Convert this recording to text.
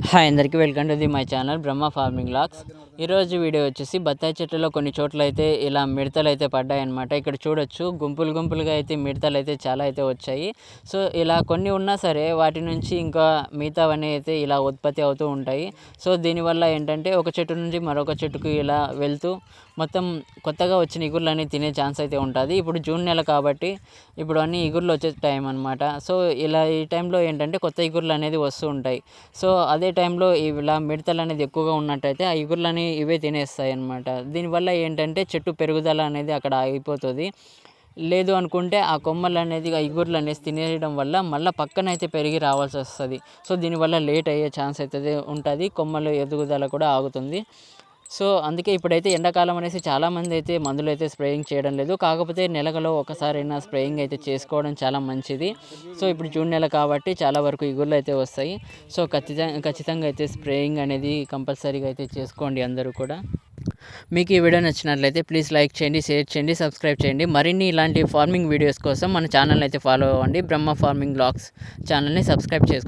Hi అందరికీ welcome to the my channel Brahma farming vlogs. ఈరోజు video వచ్చేసి బత్తాయి చెట్టులో కొన్ని చోట్ల అయితే ఇలా మిడతలు అయితే పడ్డాయి అనమాట ఇక్కడ చూడొచ్చు గుంపులు గుంపులుగా అయితే మిడతలు అయితే చాలా అయితే వచ్చాయి. సో ఇలా కొన్ని ఉన్నా సరే వాటి నుంచి ఇంకా మిగతావన్నీ అయితే ఇలా ఉత్పత్తి అవుతూ ఉంటాయి. సో దీనివల్ల ఏంటంటే ఒక చెట్టు నుంచి మరొక చెట్టుకు ఇలా వెళ్తూ మొత్తం కొత్తగా వచ్చిన ఇగుర్లన్నీ తినే ఛాన్స్ అయితే ఉంటుంది. ఇప్పుడు జూన్ నెల కాబట్టి ఇప్పుడు అన్ని ఇగుర్లు వచ్చే టైం అనమాట సో ఇలా ఈ టైంలో ఏంటంటే కొత్త ఇగుర్లు అనేది వస్తూ ఉంటాయి. సో అదే టైంలో ఇలా మిడతలు అనేది ఎక్కువగా ఉన్నట్టయితే ఆ ఇగుర్లని ఇవే తినేస్తాయి అనమాట దీనివల్ల ఏంటంటే చెట్టు పెరుగుదల అనేది అక్కడ ఆగిపోతుంది లేదు అనుకుంటే ఆ కొమ్మలు అనేది ఆ ఇగుర్లు అనేది తినేయడం వల్ల మళ్ళీ పక్కన అయితే పెరిగి రావాల్సి వస్తుంది. సో దీనివల్ల లేట్ అయ్యే ఛాన్స్ అయితే ఉంటుంది. కొమ్మలు ఎదుగుదల కూడా ఆగుతుంది. సో అందుకే ఇప్పుడైతే ఎండాకాలం అనేసి చాలామంది అయితే మందులు అయితే స్ప్రేయింగ్ చేయడం లేదు. కాకపోతే నెలలో ఒకసారైనా స్ప్రేయింగ్ అయితే చేసుకోవడం చాలా మంచిది. సో ఇప్పుడు జూన్ నెల కాబట్టి చాలా వరకు ఇగుళ్ళు అయితే వస్తాయి. సో ఖచ్చితంగా ఖచ్చితంగా అయితే స్ప్రేయింగ్ అనేది కంపల్సరీగా అయితే చేసుకోండి అందరూ కూడా. మీకు ఈ వీడియో నచ్చినట్లయితే ప్లీజ్ లైక్ చేయండి షేర్ చేయండి సబ్స్క్రైబ్ చేయండి. మరిన్ని ఇలాంటి ఫార్మింగ్ వీడియోస్ కోసం మన ఛానల్ అయితే ఫాలో అవ్వండి. బ్రహ్మ ఫార్మింగ్ బ్లాగ్స్ ఛానల్ని సబ్స్క్రైబ్ చేసుకోండి.